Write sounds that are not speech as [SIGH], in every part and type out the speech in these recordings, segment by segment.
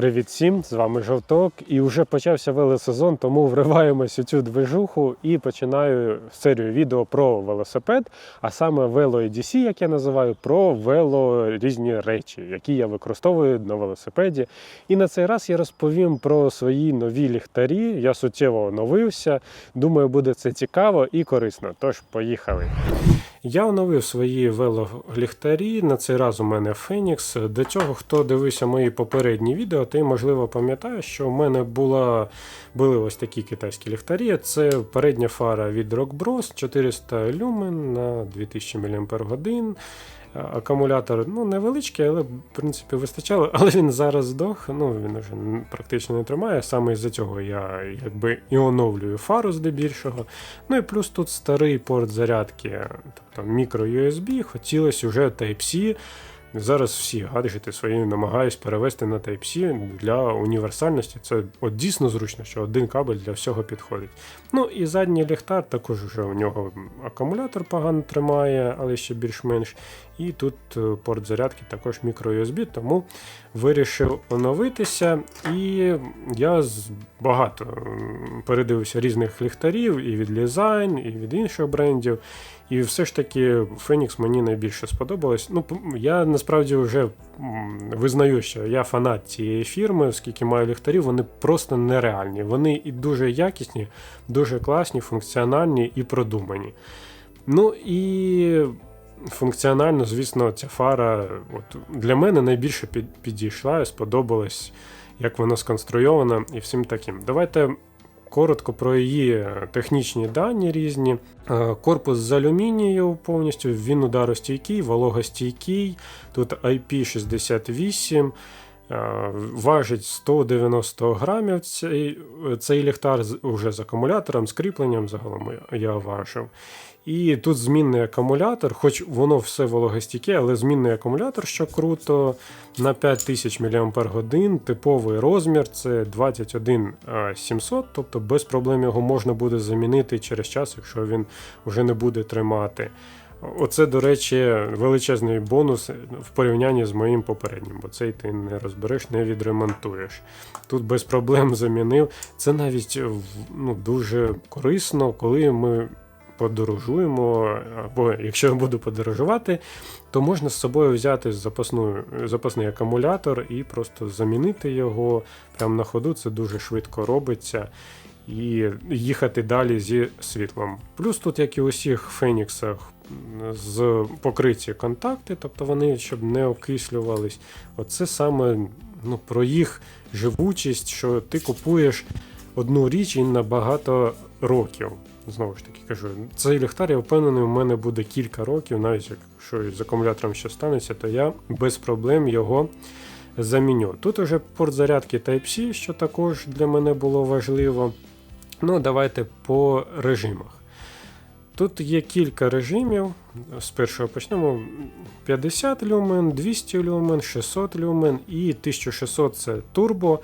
Привіт всім! З вами Жовток. І вже почався велосезон, тому вриваємось у цю движуху і починаю серію відео про велосипед, а саме вело EDC, як я називаю, про вело різні речі, які я використовую на велосипеді. І на цей раз я розповім про свої нові ліхтарі. Я суттєво оновився. Думаю, буде це цікаво і корисно. Тож, поїхали. Я оновив свої велоліхтарі. На цей раз у мене Фенікс. До цього, хто дивився мої попередні відео, ти, можливо, пам'ятаєш, що в мене була, були ось такі китайські ліхтарі. Це передня фара від Rock Bros 400 люмен на 2000 мАч. Акумулятор ну, невеличкий, але в принципі вистачало. [LAUGHS] Але він зараз здох, ну він вже практично не тримає. Саме із-за цього я якби і оновлюю фару здебільшого. Ну і плюс тут старий порт зарядки, тобто мікро USB, хотілося вже Type-C. Зараз всі гаджети свої намагаюсь перевести на Type-C для універсальності. Це от дійсно зручно, що один кабель для всього підходить. Ну і задній ліхтар також вже у нього акумулятор погано тримає, але ще більш-менш. І тут е, порт зарядки також мікро-USB, тому вирішив оновитися. І я багато передивився різних ліхтарів і від Lizine, і від інших брендів. І все ж таки Phoenix мені найбільше сподобалось. Ну, я насправді вже визнаю, що я фанат цієї фірми, оскільки маю ліхтарів, вони просто нереальні. Вони і дуже якісні, дуже класні, функціональні і продумані. Ну і функціонально, звісно, ця фара от, для мене найбільше підійшла і сподобалась, як вона сконструйована і всім таким. Давайте коротко про її технічні дані різні. Е, корпус з алюмінію повністю, він ударостійкий, вологостійкий. Тут IP68. Е, важить 190 грамів цей цей ліхтар вже з акумулятором, з кріпленням загалом я важив. І тут змінний акумулятор, хоч воно все вологостійке, але змінний акумулятор, що круто, на 5000 мАч, типовий розмір це 21700, тобто без проблем його можна буде замінити через час, якщо він вже не буде тримати. Оце, до речі, величезний бонус в порівнянні з моїм попереднім, бо цей ти не розбереш, не відремонтуєш. Тут без проблем замінив. Це навіть ну, дуже корисно, коли ми подорожуємо, або якщо я буду подорожувати, то можна з собою взяти запасну, запасний акумулятор і просто замінити його прямо на ходу. Це дуже швидко робиться. І їхати далі зі світлом. Плюс тут, як і у всіх феніксах, з покриті контакти, тобто вони щоб не окислювались. Оце саме ну, про їх живучість, що ти купуєш одну річ і на багато років. Знову ж таки кажу, цей ліхтар, я впевнений, у мене буде кілька років, навіть якщо з акумулятором щось станеться, то я без проблем його заміню. Тут уже порт зарядки Type-C, що також для мене було важливо. Ну, давайте по режимах. Тут є кілька режимів. З першого почнемо 50 люмен, 200 люмен, 600 люмен і 1600 це турбо.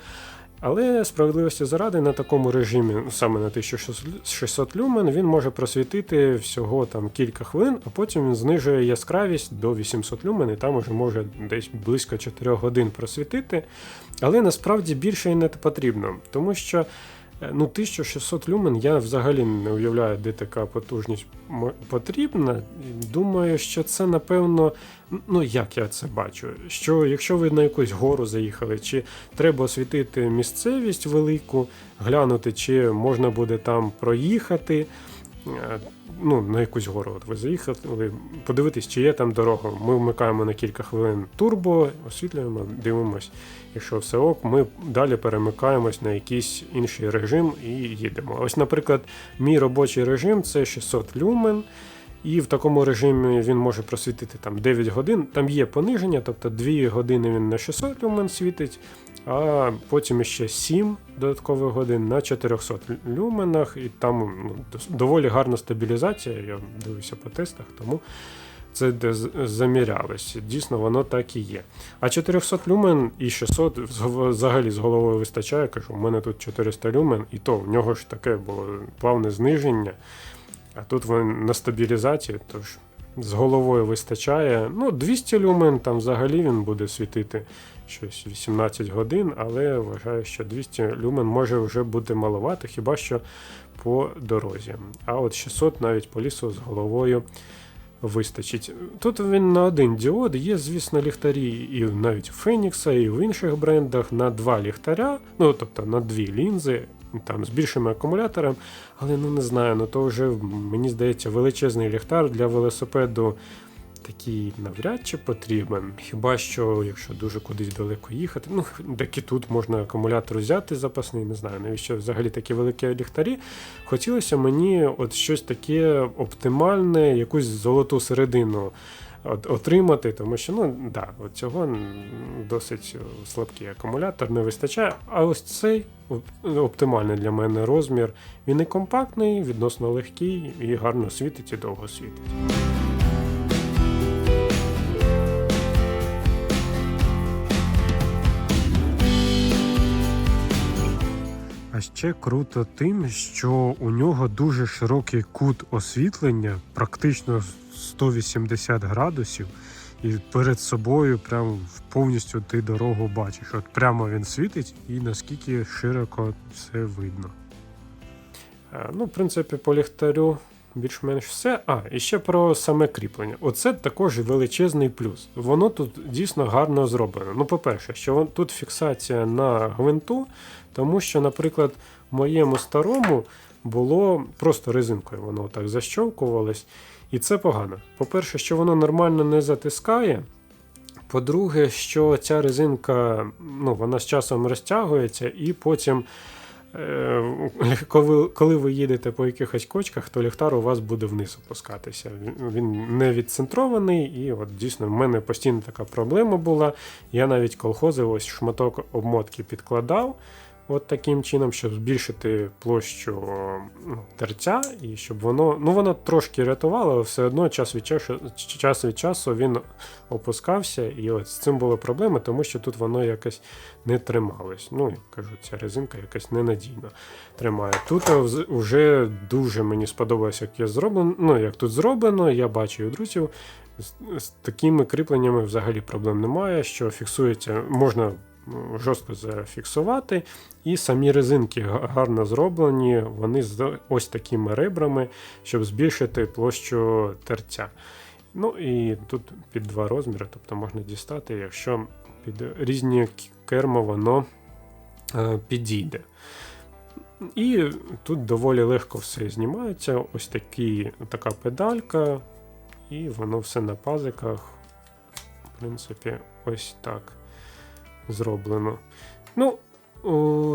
Але справедливості заради на такому режимі, саме на 1600 люмен, він може просвітити всього там кілька хвилин, а потім він знижує яскравість до 800 люмен, і там уже може десь близько 4 годин просвітити. Але насправді більше і не потрібно, тому що ну, 1600 люмен я взагалі не уявляю, де така потужність потрібна. Думаю, що це, напевно, ну як я це бачу, що якщо ви на якусь гору заїхали, чи треба освітити місцевість велику, глянути, чи можна буде там проїхати. Ну, на якусь гору от ви заїхали, подивитись, чи є там дорога. Ми вмикаємо на кілька хвилин турбо, освітлюємо, дивимось. Якщо все ок, ми далі перемикаємось на якийсь інший режим і їдемо. Ось, наприклад, мій робочий режим це 600 люмен. І в такому режимі він може просвітити там 9 годин. Там є пониження, тобто 2 години він на 600 люмен світить, а потім ще 7 додаткових годин на 400 люменах, і там ну, доволі гарна стабілізація. Я дивився по тестах, тому це де замірялось. Дійсно, воно так і є. А 400 люмен і 600 взагалі з головою вистачає. Кажу, у мене тут 400 люмен, і то в нього ж таке було плавне зниження. А тут він на стабілізації, тож з головою вистачає. Ну, 200 люмен, там взагалі він буде світити щось 18 годин, але вважаю, що 200 люмен може вже бути маловато, хіба що по дорозі. А от 600 навіть по лісу з головою вистачить. Тут він на один діод, є, звісно, ліхтарі і навіть у Фенікса, і в інших брендах на два ліхтаря, ну тобто на дві лінзи. Там з більшим акумулятором, але ну не знаю, ну то вже мені здається величезний ліхтар для велосипеду такий навряд чи потрібен. Хіба що, якщо дуже кудись далеко їхати, ну так і тут можна акумулятор взяти запасний, не знаю, навіщо взагалі такі великі ліхтарі. Хотілося мені от щось таке оптимальне, якусь золоту середину. От- Отримати, тому що ну да, от цього досить слабкий акумулятор не вистачає. А ось цей оптимальний для мене розмір. Він і компактний, відносно легкий і гарно світить і довго світить. А ще круто тим, що у нього дуже широкий кут освітлення, практично 180 градусів, і перед собою прям повністю ти дорогу бачиш. От прямо він світить і наскільки широко це видно. Е, Ну, в принципі, по ліхтарю більш-менш все. А, і ще про саме кріплення. Оце також величезний плюс. Воно тут дійсно гарно зроблено. Ну, по-перше, що тут фіксація на гвинту, тому що, наприклад, моєму старому було просто резинкою, воно так защовкувалось. І це погано. По-перше, що воно нормально не затискає. По-друге, що ця резинка ну, вона з часом розтягується, і потім, е, [LAUGHS] коли, ви їдете по якихось кочках, то ліхтар у вас буде вниз опускатися. Він не відцентрований, і от дійсно в мене постійно така проблема була. Я навіть колхозив ось шматок обмотки підкладав. От таким чином, щоб збільшити площу ну, терця, і щоб воно. Ну, воно трошки рятувало, але все одно час від часу, час від часу він опускався, і от з цим була проблема, тому що тут воно якось не трималось. Ну, я кажу, ця резинка якась ненадійно тримає. Тут вже дуже мені сподобалось, як я зроблено. Ну, як тут зроблено, я бачу у друзів. З, з такими кріпленнями взагалі проблем немає, що фіксується, можна жорстко зафіксувати, і самі резинки гарно зроблені, вони з ось такими ребрами, щоб збільшити площу терця. Ну і тут під два розміри, тобто можна дістати, якщо під різні керма воно е, підійде. І тут доволі легко все знімається. Ось такі, така педалька, і воно все на пазиках. В принципі, ось так зроблено. Ну,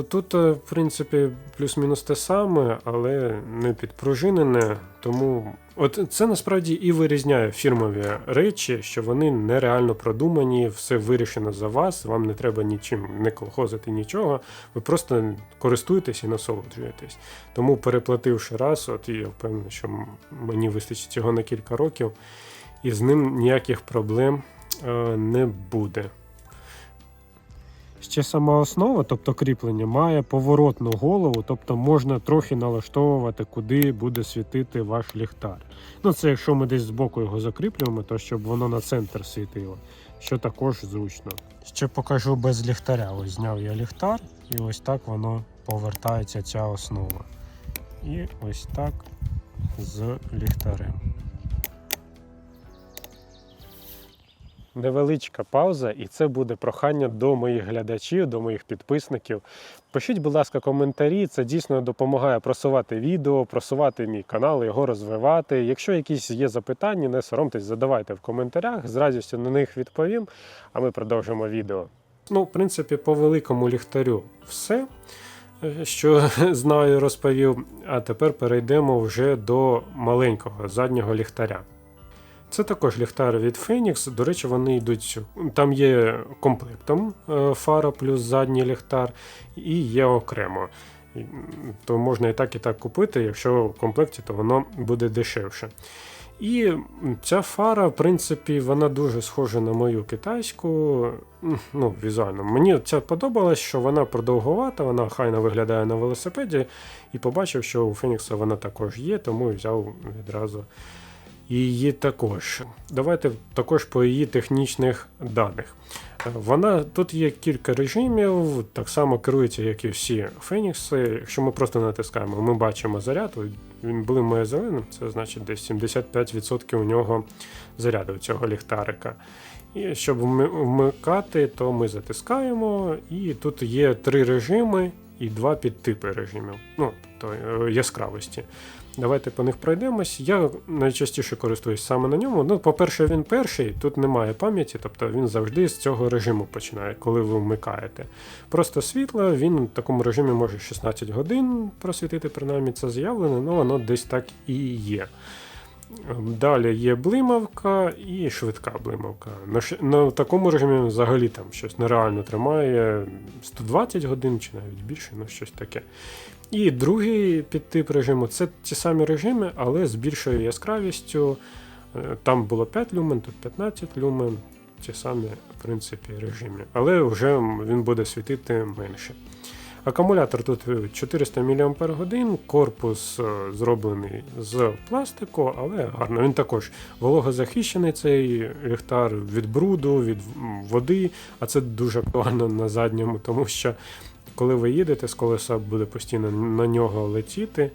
тут, е, в принципі, плюс-мінус те саме, але не підпружинене. Тому от це насправді і вирізняє фірмові речі, що вони нереально продумані, все вирішено за вас, вам не треба нічим не колхозити нічого. Ви просто користуєтесь і насолоджуєтесь. Тому, переплативши раз, от я впевнений, що мені вистачить його на кілька років, і з ним ніяких проблем е, не буде. Ще сама основа, тобто кріплення, має поворотну голову, тобто можна трохи налаштовувати, куди буде світити ваш ліхтар. Ну, це якщо ми десь збоку його закріплюємо, то щоб воно на центр світило, що також зручно. Ще покажу без ліхтаря. Ось зняв я ліхтар, і ось так воно повертається ця основа. І ось так з ліхтарем. Невеличка пауза, і це буде прохання до моїх глядачів, до моїх підписників. Пишіть, будь ласка, коментарі. Це дійсно допомагає просувати відео, просувати мій канал, його розвивати. Якщо якісь є запитання, не соромтесь, задавайте в коментарях. З радістю на них відповім, а ми продовжимо відео. Ну, в принципі, по великому ліхтарю все. е, Що [LAUGHS] знаю, розповів. А тепер перейдемо вже до маленького заднього ліхтаря. Це також ліхтар від Phoenix. До речі, вони йдуть. Там є комплектом е, фара плюс задній ліхтар, і є окремо. То можна і так, і так купити. Якщо в комплекті, то воно буде дешевше. І ця фара, в принципі, вона дуже схожа на мою китайську. Ну, візуально. Мені ця подобалась, що вона продовгувата, вона хайно виглядає на велосипеді. І побачив, що у Phoenix вона також є, тому взяв відразу її також. Давайте також по її технічних даних. Вона тут є кілька режимів, так само керується, як і всі Фенікси. Якщо ми просто натискаємо, ми бачимо заряд. Він блимає зеленим, це значить десь 75% у нього заряду цього ліхтарика. І щоб вмикати, то ми затискаємо, і тут є три режими і два підтипи режимів. Ну, тобто е, яскравості. Давайте по них пройдемось. Я найчастіше користуюсь саме на ньому. Ну, по-перше, він перший, тут немає пам'яті, тобто він завжди з цього режиму починає, коли ви вмикаєте. Просто світло, він в такому режимі може 16 годин просвітити, принаймні це заявлено, але воно десь так і є. Далі є блимавка і швидка блимавка. На, на такому режимі взагалі там щось нереально тримає 120 годин чи навіть більше, ну щось таке. І другий підтип режиму це ті самі режими, але з більшою яскравістю. Е, Там було 5 люмен, тут 15 люмен. Ті самі, в принципі, режими. Але вже він буде світити менше. Акумулятор тут 400 мАч, корпус е, зроблений з пластику, але гарно. Він також вологозахищений цей ліхтар від бруду, від води, а це дуже актуально на задньому, тому що коли ви їдете, з колеса буде постійно на нього летіти.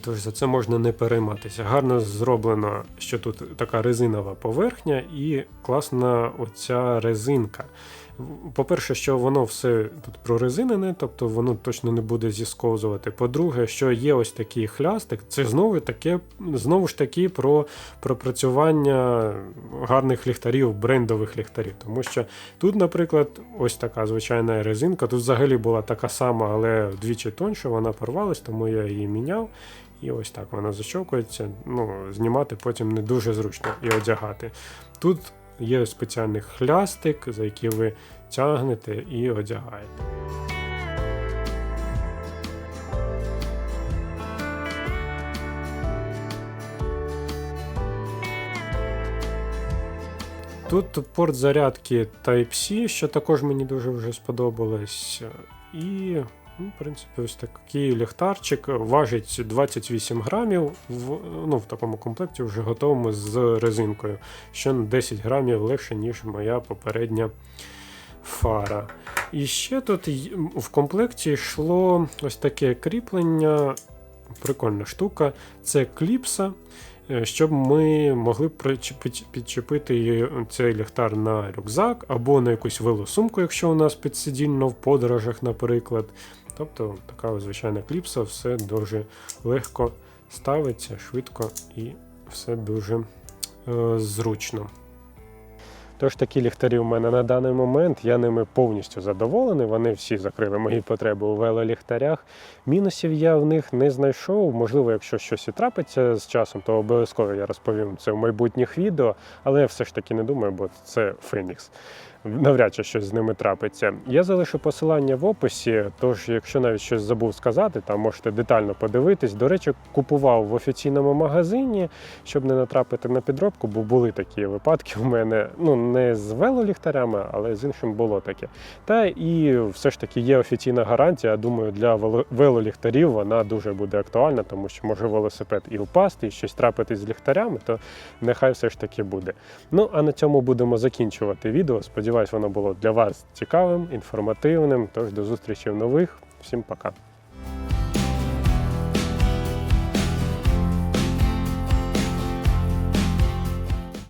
Тож за це можна не перейматися. Гарно зроблено, що тут така резинова поверхня і класна оця резинка. По-перше, що воно все тут прорезинене, тобто воно точно не буде зісковзувати. По-друге, що є ось такий хлястик, це знову таке, знову ж таки про пропрацювання гарних ліхтарів, брендових ліхтарів. Тому що тут, наприклад, ось така звичайна резинка. Тут взагалі була така сама, але вдвічі тоньше, вона порвалась, тому я її міняв. І ось так вона защовкується. Ну, знімати потім не дуже зручно і одягати. Тут є спеціальний хлястик, за який ви тягнете і одягаєте. Тут порт зарядки Type-C, що також мені дуже вже сподобалось. І, ну, в принципі, ось такий ліхтарчик важить 28 грамів. В, ну, в такому комплекті вже готовому з резинкою, що на 10 грамів легше, ніж моя попередня фара. І ще тут в комплекті йшло ось таке кріплення. Прикольна штука. Це кліпса. е, Щоб ми могли підчепити цей ліхтар на рюкзак або на якусь велосумку, якщо у нас підсидільно в подорожах, наприклад. Тобто така звичайна кліпса, все дуже легко ставиться, швидко і все дуже е, зручно. Тож такі ліхтарі у мене на даний момент. Я ними повністю задоволений. Вони всі закрили мої потреби у велоліхтарях. Мінусів я в них не знайшов. Можливо, якщо щось і трапиться з часом, то обов'язково я розповім це в майбутніх відео. Але я все ж таки не думаю, бо це Фенікс. Навряд чи щось з ними трапиться. Я залишу посилання в описі, тож, якщо навіть щось забув сказати, там можете детально подивитись. До речі, купував в офіційному магазині, щоб не натрапити на підробку, бо були такі випадки у мене. Ну не з велоліхтарями, але з іншим було таке. Та і все ж таки є офіційна гарантія. Думаю, для велоліхтарів вона дуже буде актуальна, тому що може велосипед і впасти, і щось трапитись з ліхтарями, то нехай все ж таки буде. Ну а на цьому будемо закінчувати відео. Сподіваюсь, воно було для вас цікавим, інформативним. Тож до зустрічі в нових. Всім пока.